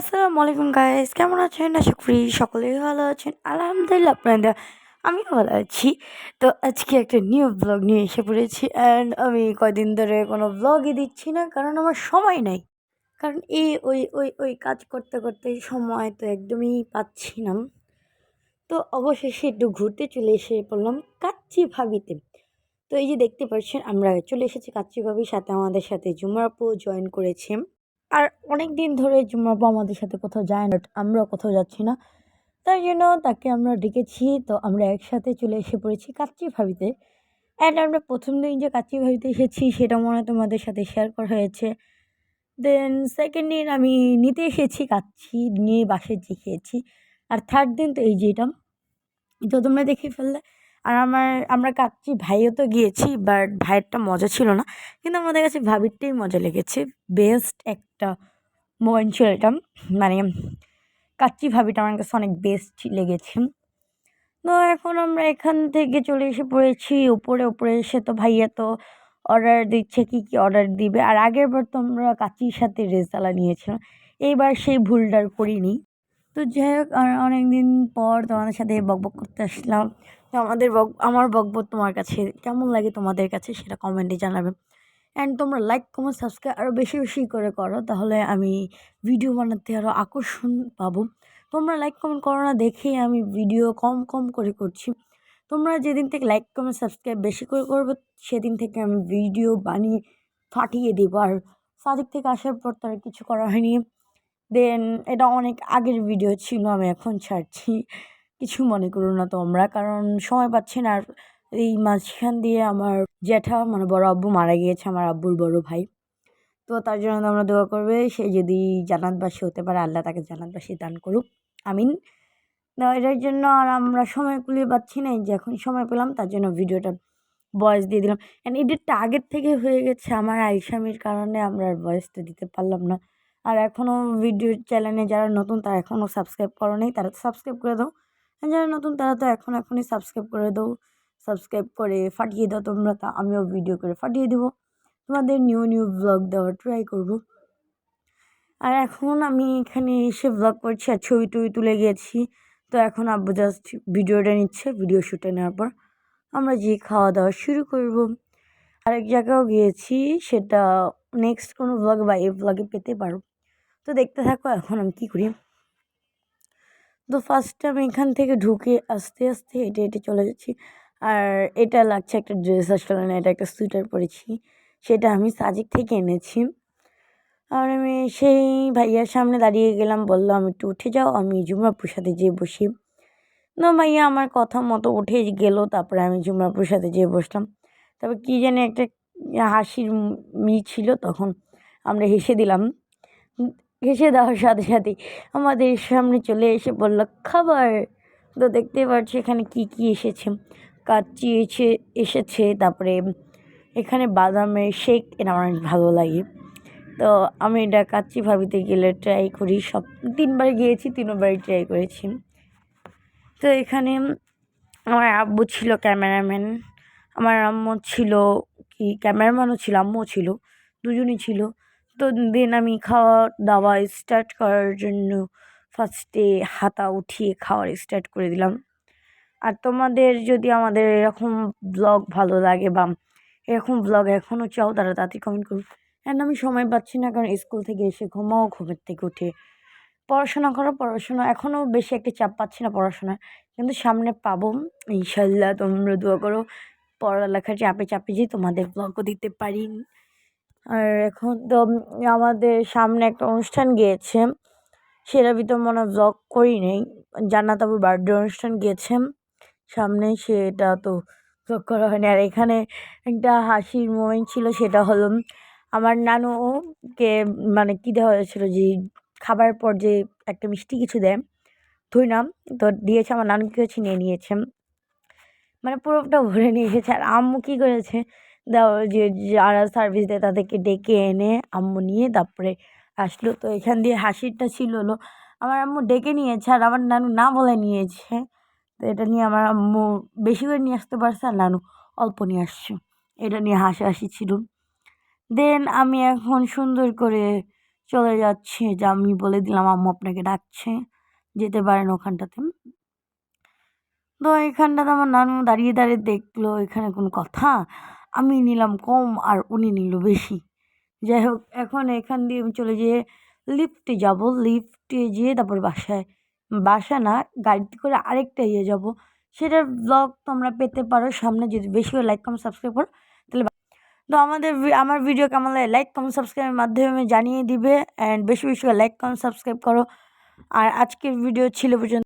আসসালামু আলাইকুম গাইস কেমন আছেন? আশা করি সকলেই ভালো আছেন। আলহামদুলিল্লাহ, আপনাদের, আমিও ভালো আছি। তো আজকে একটা নিউ ব্লগ নিয়ে এসে পড়েছি অ্যান্ড আমি কয়দিন ধরে কোনো ব্লগই দিচ্ছি না, কারণ আমার সময় নাই। কারণ এই, ওই ওই ওই কাজ করতে করতে সময় তো একদমই পাচ্ছি না। তো অবশেষে একটু ঘুরতে চলে এসে পড়লাম কাচ্চি ভাবিতে তো এই যে দেখতে পাচ্ছেন, আমরা চলে এসেছি কাচ্চি ভাবির সাথে, আমাদের সাথে জুমারাপু জয়েন করেছে। আর অনেক দিন ধরে জুম্মাপা আমাদের সাথে কোথাও যায় না আমরা কোথাও যাচ্ছি না। তাই জন্য তাকে আমরা ডেকেছি, তো আমরা একসাথে চলে এসে পড়েছি কাচ্চি ভাবিতে অ্যান্ড আমরা প্রথম দিন যে কাচ্চি ভাবিতে এসেছি, সেটা মনে হয় তোমাদের সাথে শেয়ার করা হয়েছে। দেন সেকেন্ড দিন আমি নিতে এসেছি কাচ্চি, নিয়ে বাসে যে খেয়েছি আর থার্ড দিন তো এই যেটা তো তোমরা দেখে ফেললে। আর আমার, আমরা কাচ্চি ভাইও তো গিয়েছি বাট ভাইয়েরটা মজা ছিল না। কিন্তু আমাদের কাছে ভাবিরটাই মজা লেগেছে। বেস্ট একটা মোমেন্ট ছিল এটা। মানে কাচ্চি ভাবিটা আমার কাছে অনেক বেস্ট লেগেছে। তো এখন আমরা এখান থেকে চলে এসে পড়েছি। উপরে উপরে এসে তো ভাইয়া তো অর্ডার দিচ্ছে, কি কি অর্ডার দিবে? আর আগের বার তো আমরা কাচির সাথে রেজালা নিয়েছিলাম। এইবার সেই ভুলটার করিনি। তো যাই হোক অনেক দিন পর তোমাদের সাথে বকবক করতে আসলাম। তো আমাদের বক, আমার বকবক তোমার কাছে কেমন লাগে তোমাদের কাছে সেটা কমেন্টে জানাবে। অ্যান্ড তোমরা লাইক কমেন্ট সাবস্ক্রাইব আরও বেশি বেশি করে করো, তাহলে আমি ভিডিও বানাতে আরও আকর্ষণ পাবো। তোমরা লাইক কমেন্ট করো না দেখেই আমি ভিডিও কম কম করে করছি। তোমরা যেদিন থেকে লাইক কমেন্ট সাবস্ক্রাইব বেশি করে করবে, সেদিন থেকে আমি ভিডিও বানিয়ে ফাটিয়ে দেবো। আর সাদিক থেকে আসার পর তার কিছু করা হয়নি। দেন এটা অনেক আগের ভিডিও ছিল, আমি এখন ছাড়ছি। কিছু মনে করো না তোমরা, কারণ সময় পাচ্ছি না। আর এই মাঝখান দিয়ে আমার জ্যাঠা মানে বড় আব্বু মারা গিয়েছে, আমার আব্বুর বড় ভাই। তো তার জন্য তোমরা দোয়া করবে, সে যদি জানাতবাসী হতে পারে, আল্লাহ তাকে জানাতবাসী দান করুক। আমিন। এটার জন্য আর আমরা সময় কুলিয়ে পাচ্ছি না যে এখন সময় পেলাম, তার জন্য ভিডিওটা বয়স দিয়ে দিলাম। অ্যান্ড এডিটটা আগের থেকে হয়ে গেছে, আমার আইসামির কারণে আমরা আর ভয়েসটা দিতে পারলাম না। আর এখনও ভিডিও চ্যানেলে যারা নতুন, তারা এখনও সাবস্ক্রাইব করো নেই তারা তো সাবস্ক্রাইব করে দাও। যারা নতুন, তারা তো এখন এখনই সাবস্ক্রাইব করে দাও। সাবস্ক্রাইব করে ফাটিয়ে দাও তোমরা, তা আমিও ভিডিও করে ফাটিয়ে দেবো। তোমাদের নিউ নিউ ব্লগ দেওয়ার ট্রাই করব। আর এখন আমি এখানে এসে ব্লগ করছি আর ছবি টবি তুলে গিয়েছি তো এখন আব্বু জাস্ট ভিডিওটা নিচ্ছে ভিডিও শ্যুটে নেওয়ার পর আমরা যে খাওয়া দাওয়া শুরু করব। আরেক জায়গাও গিয়েছি, সেটা নেক্সট কোনো ব্লগ বা এই ব্লগে পেতে পারো। তো দেখতে থাকো, এখন আমি কী করি? তো ফার্স্টে আমি এখান থেকে ঢুকে আস্তে আস্তে হেঁটে হেঁটে চলে যাচ্ছি। আর এটা লাগছে একটা ড্রেস আসলে না, এটা একটা সোয়েটার পরেছি। সেটা আমি সাজিক থেকে এনেছি। আর আমি সেই ভাইয়ার সামনে দাঁড়িয়ে গেলাম বললাম একটু উঠে যাও, আমি জুমরা প্রসাদে যেয়ে বসি। না ভাইয়া, আমার কথা মতো উঠে গেল, তারপরে আমি জুমরা প্রসাদে যেয়ে বসলাম। তারপর কী জানি একটা হাসির মি ছিল, তখন আমরা হেসে দিলাম। ঘেসে দেওয়ার সাথে সাথে আমাদের সামনে চলে এসে বলল, খাবার? তো দেখতে পাচ্ছি এখানে কি কি এসেছে। কাচ্চি এসে, এসেছে, তারপরে এখানে বাদামের শেক, এটা আমার ভালো লাগে। তো আমি এটা কাচ্চি ভাবিতে গেলে ট্রাই করি, সব তিনবার গিয়েছি, তিনবারই ট্রাই করেছি। তো এখানে আমার আব্বু ছিল ক্যামেরাম্যান, আমার আম্মু ছিল কি, ক্যামেরাম্যানও ছিল, আম্মুও ছিল, দুজনই ছিল। তো দেন আমি খাওয়া দাওয়া স্টার্ট করার জন্য ফার্স্টে হাতা উঠিয়ে খাওয়ার স্টার্ট করে দিলাম। আর তোমাদের যদি আমাদের এরকম ব্লগ ভালো লাগে বা এরকম ব্লগ এখনও চাও তারা তাড়াতাড়ি কমেন্ট করুন অ্যান্ড আমি সময় পাচ্ছি না, কারণ স্কুল থেকে এসে ঘুমাও, ঘুমের থেকে উঠে পড়াশোনা করো, পড়াশোনা এখনও বেশি একটা চাপ পাচ্ছি না পড়াশোনার কিন্তু সামনে পাবো ইনশাল্লাহ তোমরা দোয়া করো, পড়ালেখার চাপে চাপে যে তোমাদের ব্লগও দিতে পারি। আর এখন তো আমাদের সামনে একটা অনুষ্ঠান গিয়েছে। সেটা ভিতর মনে ব্লগ করি নেই, জান্নাত বার্থডে অনুষ্ঠান গিয়েছে। সামনে সেটা তো ব্লগ করা হয়নি। আর এখানে একটা হাসির মোমেন্ট ছিল, সেটা হলো, আমার নানুকে মানে কী দেওয়া হয়েছিলো যে, খাবার পর যে একটা মিষ্টি কিছু দেয়, ধুই নাম তো দিয়েছে আমার নানু কী হয়েছে নিয়ে নিয়েছে। মানে পুরোটা ভরে নিয়ে এসেছে আর আম্মু কী করেছে যে যারা সার্ভিস দেয় তাদেরকে ডেকে এনে আম্মু নিয়ে তারপরে আসলো। তো এখান দিয়ে হাসিরটা ছিল হলো, আমার আম্মু ডেকে নিয়েছে আর আমার নানু না বলে নিয়েছে। তো এটা নিয়ে আমার আম্মু বেশি করে নিয়ে আসতে পারছে আর নানু অল্প নিয়ে আসছে। এটা নিয়ে হাসাহাসি ছিল। দেন আমি এখন সুন্দর করে চলে যাচ্ছে, যে আমি বলে দিলাম, আম্মু আপনাকে ডাকছে, যেতে পারেন ওখানটাতে। তো এখানটাতে আমার নানু দাঁড়িয়ে দাঁড়িয়ে দেখল, এখানে কোনো কথা? আমি নিলাম কম আর উনি নিল বেশি। যাই হোক এখন এখান দিয়ে আমি চলে যেয়ে লিফটে যাব। লিফটে যেয়ে তারপর বাসায়। বাসা না, গাড়িতে করে আরেকটা ইয়ে যাব। সেটার ব্লগ তোমরা পেতে পারো সামনে। যদি বেশি করে লাইক কমেন্ট সাবস্ক্রাইব করো, তাহলে তো আমাদের আমার ভিডিও কেমন লাগে লাইক কমেন্ট সাবস্ক্রাইবের মাধ্যমে জানিয়ে দিবে। অ্যান্ড বেশি বেশি করে লাইক কমেন্ট সাবস্ক্রাইব করো। আর আজকের ভিডিও ছিল পর্যন্ত